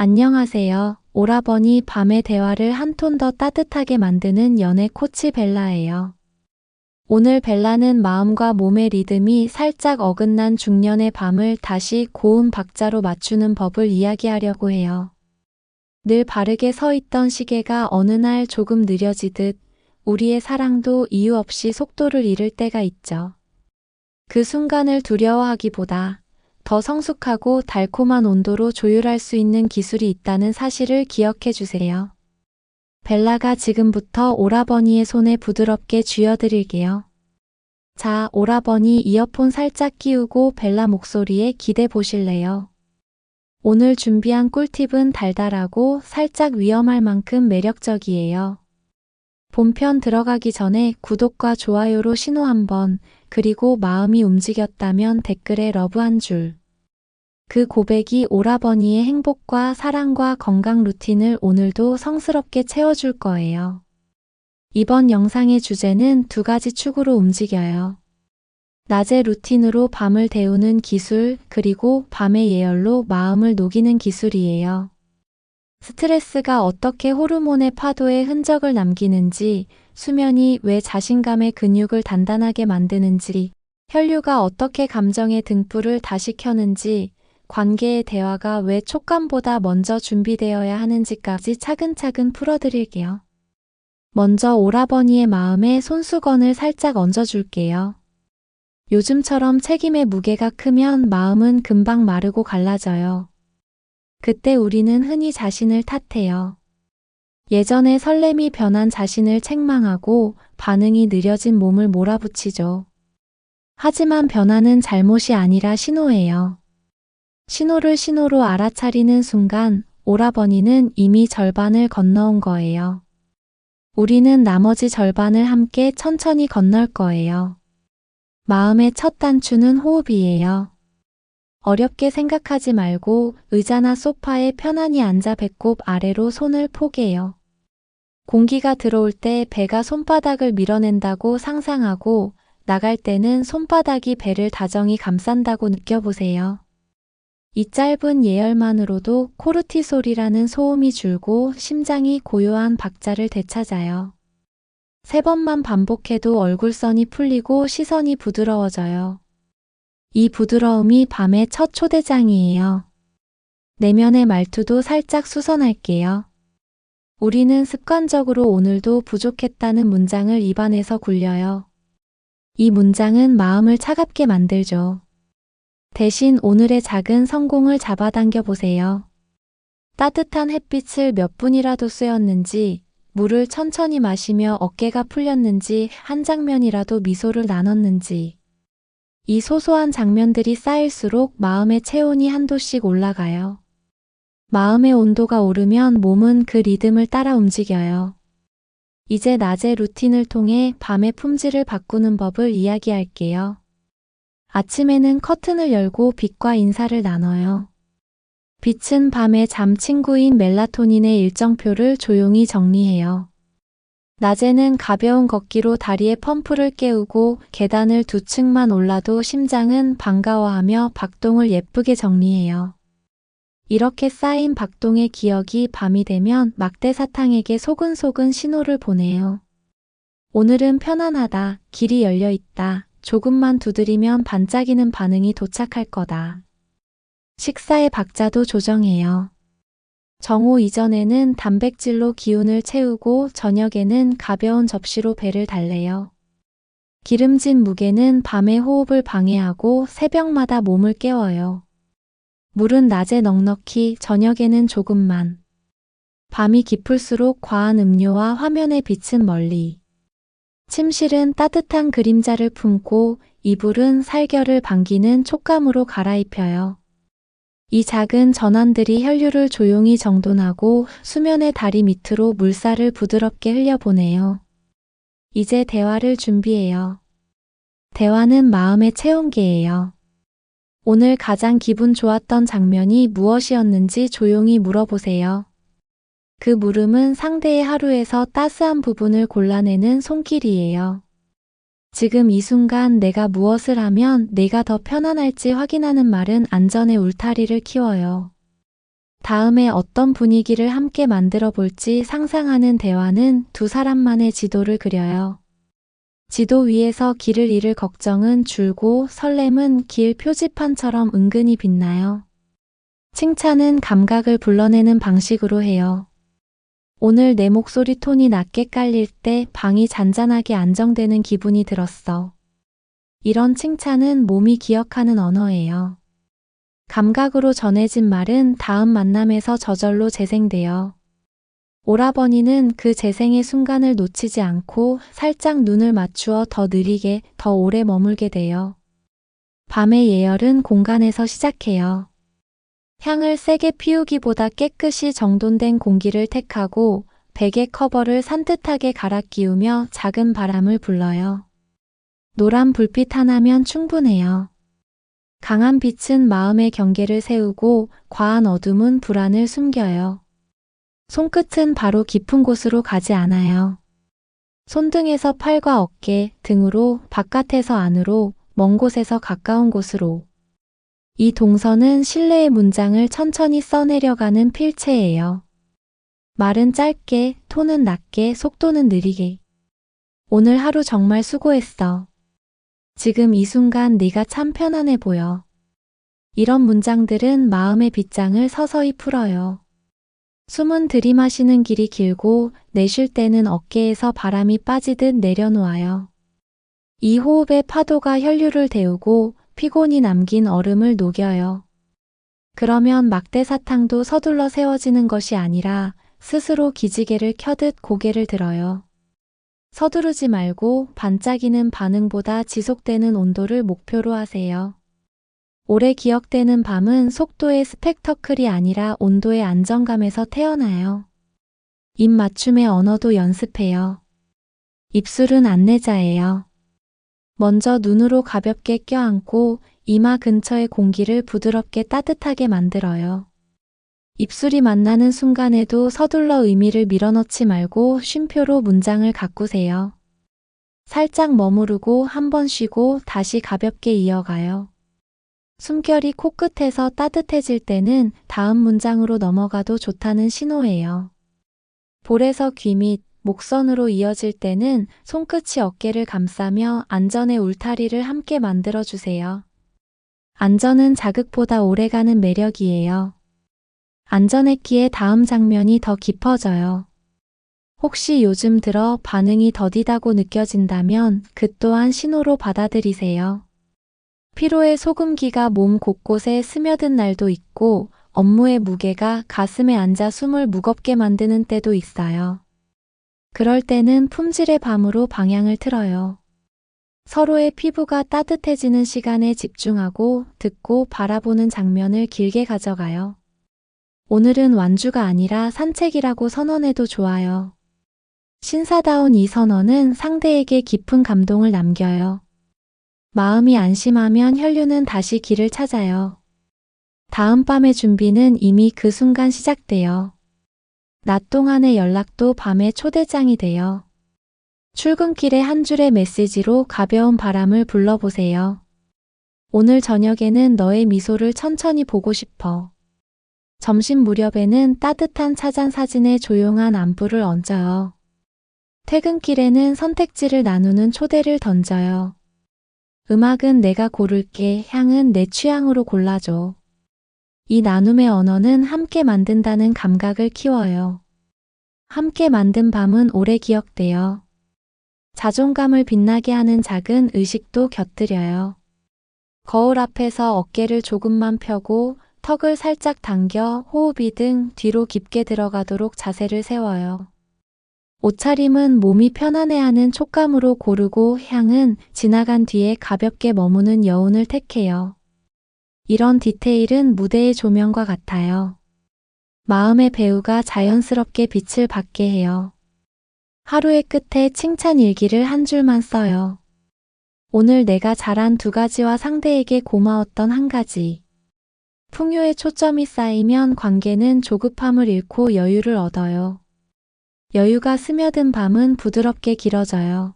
안녕하세요. 오라버니 밤의 대화를 한 톤 더 따뜻하게 만드는 연애 코치 벨라예요. 오늘 벨라는 마음과 몸의 리듬이 살짝 어긋난 중년의 밤을 다시 고운 박자로 맞추는 법을 이야기하려고 해요. 늘 바르게 서 있던 시계가 어느 날 조금 느려지듯 우리의 사랑도 이유 없이 속도를 잃을 때가 있죠. 그 순간을 두려워하기보다 더 성숙하고 달콤한 온도로 조율할 수 있는 기술이 있다는 사실을 기억해 주세요. 벨라가 지금부터 오라버니의 손에 부드럽게 쥐어드릴게요. 자, 오라버니 이어폰 살짝 끼우고 벨라 목소리에 기대 보실래요? 오늘 준비한 꿀팁은 달달하고 살짝 위험할 만큼 매력적이에요. 본편 들어가기 전에 구독과 좋아요로 신호 한번, 그리고 마음이 움직였다면 댓글에 러브 한 줄. 그 고백이 오라버니의 행복과 사랑과 건강 루틴을 오늘도 성스럽게 채워줄 거예요. 이번 영상의 주제는 두 가지 축으로 움직여요. 낮의 루틴으로 밤을 데우는 기술, 그리고 밤의 예열로 마음을 녹이는 기술이에요. 스트레스가 어떻게 호르몬의 파도에 흔적을 남기는지, 수면이 왜 자신감의 근육을 단단하게 만드는지, 혈류가 어떻게 감정의 등불을 다시 켜는지, 관계의 대화가 왜 촉감보다 먼저 준비되어야 하는지까지 차근차근 풀어드릴게요. 먼저 오라버니의 마음에 손수건을 살짝 얹어줄게요. 요즘처럼 책임의 무게가 크면 마음은 금방 마르고 갈라져요. 그때 우리는 흔히 자신을 탓해요. 예전에 설렘이 변한 자신을 책망하고 반응이 느려진 몸을 몰아붙이죠. 하지만 변화는 잘못이 아니라 신호예요. 신호를 신호로 알아차리는 순간 오라버니는 이미 절반을 건너온 거예요. 우리는 나머지 절반을 함께 천천히 건널 거예요. 마음의 첫 단추는 호흡이에요. 어렵게 생각하지 말고 의자나 소파에 편안히 앉아 배꼽 아래로 손을 포개요. 공기가 들어올 때 배가 손바닥을 밀어낸다고 상상하고 나갈 때는 손바닥이 배를 다정히 감싼다고 느껴보세요. 이 짧은 예열만으로도 코르티솔이라는 소음이 줄고 심장이 고요한 박자를 되찾아요. 세 번만 반복해도 얼굴선이 풀리고 시선이 부드러워져요. 이 부드러움이 밤의 첫 초대장이에요. 내면의 말투도 살짝 수선할게요. 우리는 습관적으로 오늘도 부족했다는 문장을 입안에서 굴려요. 이 문장은 마음을 차갑게 만들죠. 대신 오늘의 작은 성공을 잡아당겨 보세요. 따뜻한 햇빛을 몇 분이라도 쐬었는지, 물을 천천히 마시며 어깨가 풀렸는지, 한 장면이라도 미소를 나눴는지. 이 소소한 장면들이 쌓일수록 마음의 체온이 한도씩 올라가요. 마음의 온도가 오르면 몸은 그 리듬을 따라 움직여요. 이제 낮의 루틴을 통해 밤의 품질을 바꾸는 법을 이야기할게요. 아침에는 커튼을 열고 빛과 인사를 나눠요. 빛은 밤의 잠 친구인 멜라토닌의 일정표를 조용히 정리해요. 낮에는 가벼운 걷기로 다리의 펌프를 깨우고 계단을 두 층만 올라도 심장은 반가워하며 박동을 예쁘게 정리해요. 이렇게 쌓인 박동의 기억이 밤이 되면 막대 사탕에게 소근소근 신호를 보내요. 오늘은 편안하다, 길이 열려 있다, 조금만 두드리면 반짝이는 반응이 도착할 거다. 식사의 박자도 조정해요. 정오 이전에는 단백질로 기운을 채우고 저녁에는 가벼운 접시로 배를 달래요. 기름진 무게는 밤의 호흡을 방해하고 새벽마다 몸을 깨워요. 물은 낮에 넉넉히, 저녁에는 조금만. 밤이 깊을수록 과한 음료와 화면의 빛은 멀리. 침실은 따뜻한 그림자를 품고 이불은 살결을 반기는 촉감으로 갈아입혀요. 이 작은 전환들이 혈류를 조용히 정돈하고 수면의 다리 밑으로 물살을 부드럽게 흘려보내요. 이제 대화를 준비해요. 대화는 마음의 체온계예요. 오늘 가장 기분 좋았던 장면이 무엇이었는지 조용히 물어보세요. 그 물음은 상대의 하루에서 따스한 부분을 골라내는 손길이에요. 지금 이 순간 내가 무엇을 하면 내가 더 편안할지 확인하는 말은 안전의 울타리를 키워요. 다음에 어떤 분위기를 함께 만들어 볼지 상상하는 대화는 두 사람만의 지도를 그려요. 지도 위에서 길을 잃을 걱정은 줄고 설렘은 길 표지판처럼 은근히 빛나요. 칭찬은 감각을 불러내는 방식으로 해요. 오늘 내 목소리 톤이 낮게 깔릴 때 방이 잔잔하게 안정되는 기분이 들었어. 이런 칭찬은 몸이 기억하는 언어예요. 감각으로 전해진 말은 다음 만남에서 저절로 재생돼요. 오라버니는 그 재생의 순간을 놓치지 않고 살짝 눈을 맞추어 더 느리게, 더 오래 머물게 돼요. 밤의 예열은 공간에서 시작해요. 향을 세게 피우기보다 깨끗이 정돈된 공기를 택하고 베개 커버를 산뜻하게 갈아 끼우며 작은 바람을 불러요. 노란 불빛 하나면 충분해요. 강한 빛은 마음의 경계를 세우고 과한 어둠은 불안을 숨겨요. 손끝은 바로 깊은 곳으로 가지 않아요. 손등에서 팔과 어깨, 등으로, 바깥에서 안으로, 먼 곳에서 가까운 곳으로. 이 동선은 신뢰의 문장을 천천히 써내려가는 필체예요. 말은 짧게, 톤은 낮게, 속도는 느리게. 오늘 하루 정말 수고했어. 지금 이 순간 네가 참 편안해 보여. 이런 문장들은 마음의 빗장을 서서히 풀어요. 숨은 들이마시는 길이 길고 내쉴 때는 어깨에서 바람이 빠지듯 내려놓아요. 이 호흡의 파도가 혈류를 데우고 피곤이 남긴 얼음을 녹여요. 그러면 막대 사탕도 서둘러 세워지는 것이 아니라 스스로 기지개를 켜듯 고개를 들어요. 서두르지 말고 반짝이는 반응보다 지속되는 온도를 목표로 하세요. 오래 기억되는 밤은 속도의 스펙터클이 아니라 온도의 안정감에서 태어나요. 입 맞춤의 언어도 연습해요. 입술은 안내자예요. 먼저 눈으로 가볍게 껴안고 이마 근처의 공기를 부드럽게 따뜻하게 만들어요. 입술이 만나는 순간에도 서둘러 의미를 밀어넣지 말고 쉼표로 문장을 가꾸세요. 살짝 머무르고 한 번 쉬고 다시 가볍게 이어가요. 숨결이 코끝에서 따뜻해질 때는 다음 문장으로 넘어가도 좋다는 신호예요. 볼에서 귀 밑, 목선으로 이어질 때는 손끝이 어깨를 감싸며 안전의 울타리를 함께 만들어주세요. 안전은 자극보다 오래가는 매력이에요. 안전했기에 다음 장면이 더 깊어져요. 혹시 요즘 들어 반응이 더디다고 느껴진다면 그 또한 신호로 받아들이세요. 피로의 소금기가 몸 곳곳에 스며든 날도 있고 업무의 무게가 가슴에 앉아 숨을 무겁게 만드는 때도 있어요. 그럴 때는 품질의 밤으로 방향을 틀어요. 서로의 피부가 따뜻해지는 시간에 집중하고 듣고 바라보는 장면을 길게 가져가요. 오늘은 완주가 아니라 산책이라고 선언해도 좋아요. 신사다운 이 선언은 상대에게 깊은 감동을 남겨요. 마음이 안심하면 혈류는 다시 길을 찾아요. 다음 밤의 준비는 이미 그 순간 시작돼요. 낮 동안의 연락도 밤의 초대장이 돼요. 출근길에 한 줄의 메시지로 가벼운 바람을 불러보세요. 오늘 저녁에는 너의 미소를 천천히 보고 싶어. 점심 무렵에는 따뜻한 차잔 사진에 조용한 안부를 얹어요. 퇴근길에는 선택지를 나누는 초대를 던져요. 음악은 내가 고를게, 향은 내 취향으로 골라줘. 이 나눔의 언어는 함께 만든다는 감각을 키워요. 함께 만든 밤은 오래 기억돼요. 자존감을 빛나게 하는 작은 의식도 곁들여요. 거울 앞에서 어깨를 조금만 펴고 턱을 살짝 당겨 호흡이 등 뒤로 깊게 들어가도록 자세를 세워요. 옷차림은 몸이 편안해하는 촉감으로 고르고 향은 지나간 뒤에 가볍게 머무는 여운을 택해요. 이런 디테일은 무대의 조명과 같아요. 마음의 배우가 자연스럽게 빛을 받게 해요. 하루의 끝에 칭찬 일기를 한 줄만 써요. 오늘 내가 잘한 두 가지와 상대에게 고마웠던 한 가지. 풍요의 초점이 쌓이면 관계는 조급함을 잃고 여유를 얻어요. 여유가 스며든 밤은 부드럽게 길어져요.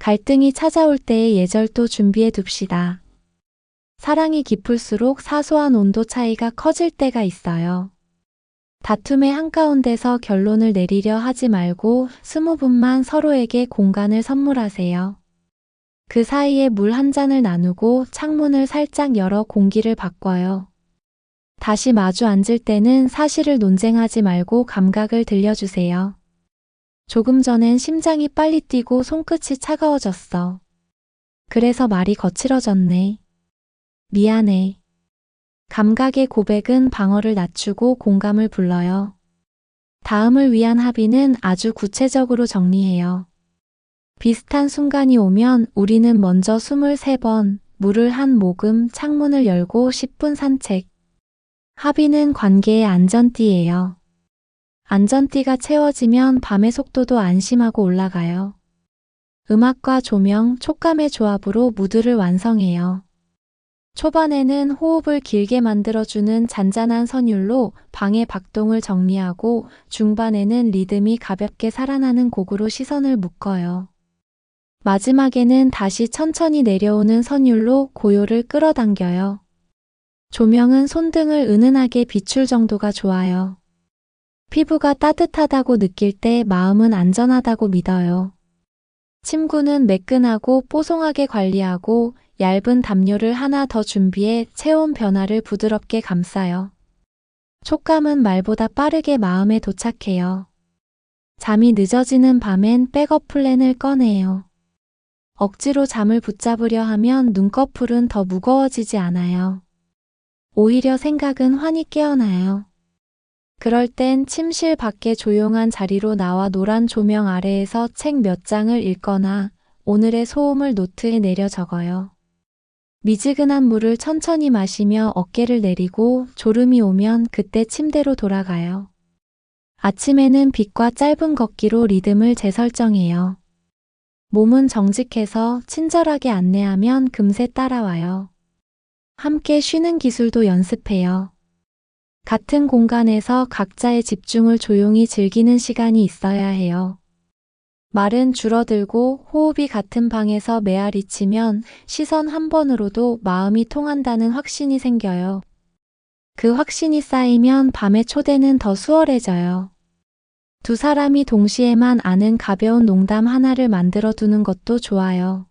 갈등이 찾아올 때의 예절도 준비해 둡시다. 사랑이 깊을수록 사소한 온도 차이가 커질 때가 있어요. 다툼의 한가운데서 결론을 내리려 하지 말고 스무 분만 서로에게 공간을 선물하세요. 그 사이에 물 한 잔을 나누고 창문을 살짝 열어 공기를 바꿔요. 다시 마주 앉을 때는 사실을 논쟁하지 말고 감각을 들려주세요. 조금 전엔 심장이 빨리 뛰고 손끝이 차가워졌어. 그래서 말이 거칠어졌네. 미안해. 감각의 고백은 방어를 낮추고 공감을 불러요. 다음을 위한 합의는 아주 구체적으로 정리해요. 비슷한 순간이 오면 우리는 먼저 23번, 물을 한 모금, 창문을 열고 10분 산책. 합의는 관계의 안전띠예요. 안전띠가 채워지면 밤의 속도도 안심하고 올라가요. 음악과 조명, 촉감의 조합으로 무드를 완성해요. 초반에는 호흡을 길게 만들어주는 잔잔한 선율로 방의 박동을 정리하고 중반에는 리듬이 가볍게 살아나는 곡으로 시선을 묶어요. 마지막에는 다시 천천히 내려오는 선율로 고요를 끌어당겨요. 조명은 손등을 은은하게 비출 정도가 좋아요. 피부가 따뜻하다고 느낄 때 마음은 안전하다고 믿어요. 침구는 매끈하고 뽀송하게 관리하고 얇은 담요를 하나 더 준비해 체온 변화를 부드럽게 감싸요. 촉감은 말보다 빠르게 마음에 도착해요. 잠이 늦어지는 밤엔 백업 플랜을 꺼내요. 억지로 잠을 붙잡으려 하면 눈꺼풀은 더 무거워지지 않아요. 오히려 생각은 환히 깨어나요. 그럴 땐 침실 밖에 조용한 자리로 나와 노란 조명 아래에서 책 몇 장을 읽거나 오늘의 소음을 노트에 내려 적어요. 미지근한 물을 천천히 마시며 어깨를 내리고 졸음이 오면 그때 침대로 돌아가요. 아침에는 빛과 짧은 걷기로 리듬을 재설정해요. 몸은 정직해서 친절하게 안내하면 금세 따라와요. 함께 쉬는 기술도 연습해요. 같은 공간에서 각자의 집중을 조용히 즐기는 시간이 있어야 해요. 말은 줄어들고 호흡이 같은 방에서 메아리 치면 시선 한 번으로도 마음이 통한다는 확신이 생겨요. 그 확신이 쌓이면 밤의 초대는 더 수월해져요. 두 사람이 동시에만 아는 가벼운 농담 하나를 만들어 두는 것도 좋아요.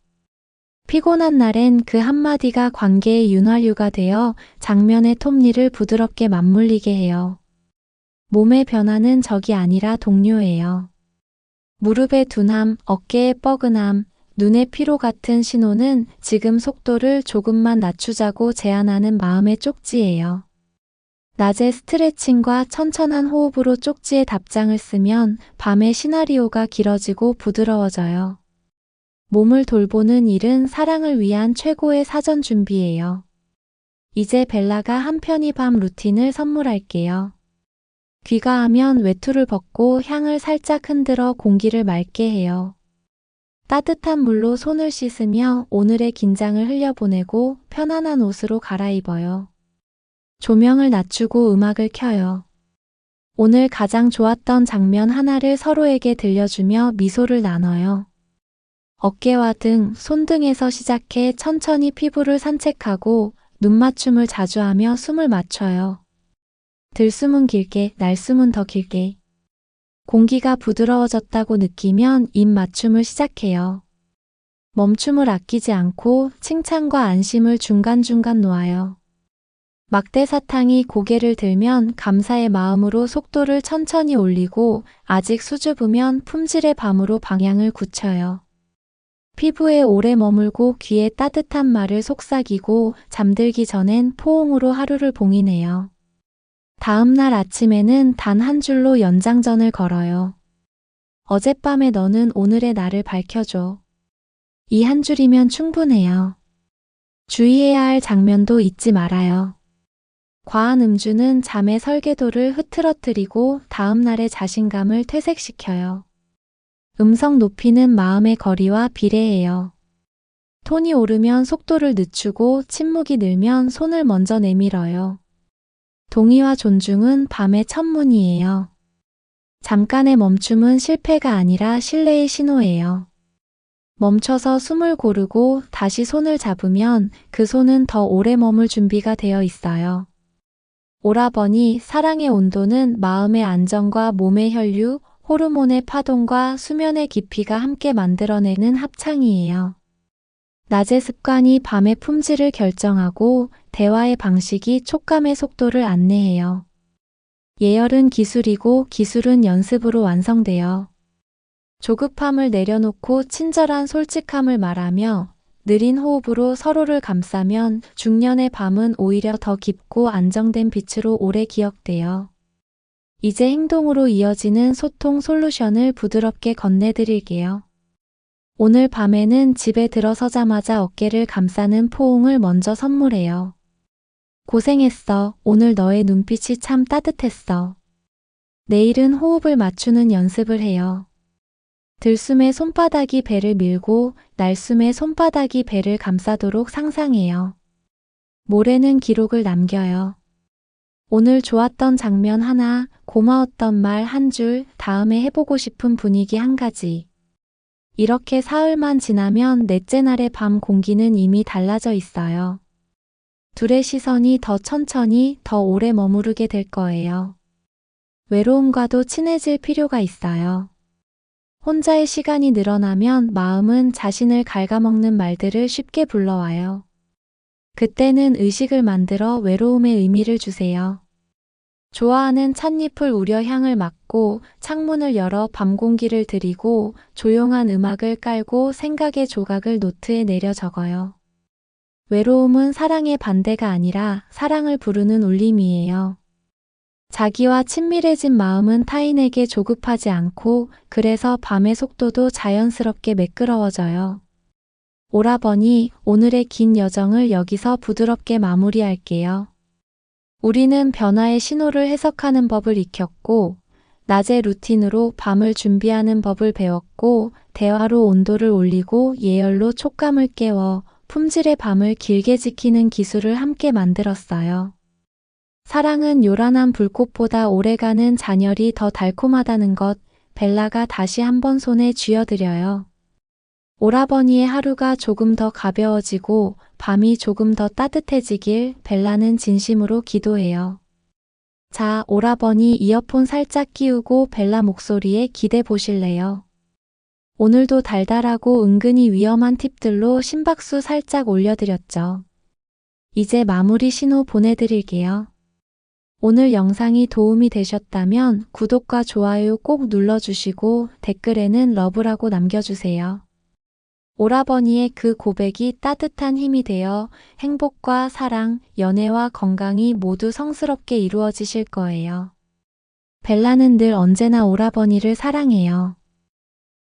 피곤한 날엔 그 한마디가 관계의 윤활유가 되어 장면의 톱니를 부드럽게 맞물리게 해요. 몸의 변화는 적이 아니라 동료예요. 무릎의 둔함, 어깨의 뻐근함, 눈의 피로 같은 신호는 지금 속도를 조금만 낮추자고 제안하는 마음의 쪽지예요. 낮에 스트레칭과 천천한 호흡으로 쪽지에 답장을 쓰면 밤의 시나리오가 길어지고 부드러워져요. 몸을 돌보는 일은 사랑을 위한 최고의 사전 준비예요. 이제 벨라가 한편이 밤 루틴을 선물할게요. 귀가하면 외투를 벗고 향을 살짝 흔들어 공기를 맑게 해요. 따뜻한 물로 손을 씻으며 오늘의 긴장을 흘려보내고 편안한 옷으로 갈아입어요. 조명을 낮추고 음악을 켜요. 오늘 가장 좋았던 장면 하나를 서로에게 들려주며 미소를 나눠요. 어깨와 등, 손 등에서 시작해 천천히 피부를 산책하고 눈맞춤을 자주 하며 숨을 맞춰요. 들숨은 길게, 날숨은 더 길게. 공기가 부드러워졌다고 느끼면 입 맞춤을 시작해요. 멈춤을 아끼지 않고 칭찬과 안심을 중간중간 놓아요. 막대 사탕이 고개를 들면 감사의 마음으로 속도를 천천히 올리고 아직 수줍으면 품질의 밤으로 방향을 굳혀요. 피부에 오래 머물고 귀에 따뜻한 말을 속삭이고 잠들기 전엔 포옹으로 하루를 봉인해요. 다음 날 아침에는 단 한 줄로 연장전을 걸어요. 어젯밤에 너는 오늘의 나를 밝혀줘. 이 한 줄이면 충분해요. 주의해야 할 장면도 잊지 말아요. 과한 음주는 잠의 설계도를 흐트러뜨리고 다음 날의 자신감을 퇴색시켜요. 음성 높이는 마음의 거리와 비례해요. 톤이 오르면 속도를 늦추고 침묵이 늘면 손을 먼저 내밀어요. 동의와 존중은 밤의 천문이에요. 잠깐의 멈춤은 실패가 아니라 신뢰의 신호예요. 멈춰서 숨을 고르고 다시 손을 잡으면 그 손은 더 오래 머물 준비가 되어 있어요. 오라버니 사랑의 온도는 마음의 안정과 몸의 혈류, 호르몬의 파동과 수면의 깊이가 함께 만들어내는 합창이에요. 낮의 습관이 밤의 품질을 결정하고 대화의 방식이 촉감의 속도를 안내해요. 예열은 기술이고 기술은 연습으로 완성돼요. 조급함을 내려놓고 친절한 솔직함을 말하며 느린 호흡으로 서로를 감싸면 중년의 밤은 오히려 더 깊고 안정된 빛으로 오래 기억돼요. 이제 행동으로 이어지는 소통 솔루션을 부드럽게 건네드릴게요. 오늘 밤에는 집에 들어서자마자 어깨를 감싸는 포옹을 먼저 선물해요. 고생했어. 오늘 너의 눈빛이 참 따뜻했어. 내일은 호흡을 맞추는 연습을 해요. 들숨에 손바닥이 배를 밀고 날숨에 손바닥이 배를 감싸도록 상상해요. 모레는 기록을 남겨요. 오늘 좋았던 장면 하나, 고마웠던 말 한 줄, 다음에 해보고 싶은 분위기 한 가지. 이렇게 사흘만 지나면 넷째 날의 밤 공기는 이미 달라져 있어요. 둘의 시선이 더 천천히 더 오래 머무르게 될 거예요. 외로움과도 친해질 필요가 있어요. 혼자의 시간이 늘어나면 마음은 자신을 갉아먹는 말들을 쉽게 불러와요. 그때는 의식을 만들어 외로움의 의미를 주세요. 좋아하는 찻잎을 우려 향을 맡고 창문을 열어 밤 공기를 들이고 조용한 음악을 깔고 생각의 조각을 노트에 내려 적어요. 외로움은 사랑의 반대가 아니라 사랑을 부르는 울림이에요. 자기와 친밀해진 마음은 타인에게 조급하지 않고 그래서 밤의 속도도 자연스럽게 매끄러워져요. 오라버니, 오늘의 긴 여정을 여기서 부드럽게 마무리할게요. 우리는 변화의 신호를 해석하는 법을 익혔고, 낮의 루틴으로 밤을 준비하는 법을 배웠고, 대화로 온도를 올리고 예열로 촉감을 깨워 품질의 밤을 길게 지키는 기술을 함께 만들었어요. 사랑은 요란한 불꽃보다 오래가는 잔열이 더 달콤하다는 것, 벨라가 다시 한번 손에 쥐어드려요. 오라버니의 하루가 조금 더 가벼워지고 밤이 조금 더 따뜻해지길 벨라는 진심으로 기도해요. 자, 오라버니 이어폰 살짝 끼우고 벨라 목소리에 기대 보실래요? 오늘도 달달하고 은근히 위험한 팁들로 심박수 살짝 올려드렸죠. 이제 마무리 신호 보내드릴게요. 오늘 영상이 도움이 되셨다면 구독과 좋아요 꼭 눌러주시고 댓글에는 러브라고 남겨주세요. 오라버니의 그 고백이 따뜻한 힘이 되어 행복과 사랑, 연애와 건강이 모두 성스럽게 이루어지실 거예요. 벨라는 늘 언제나 오라버니를 사랑해요.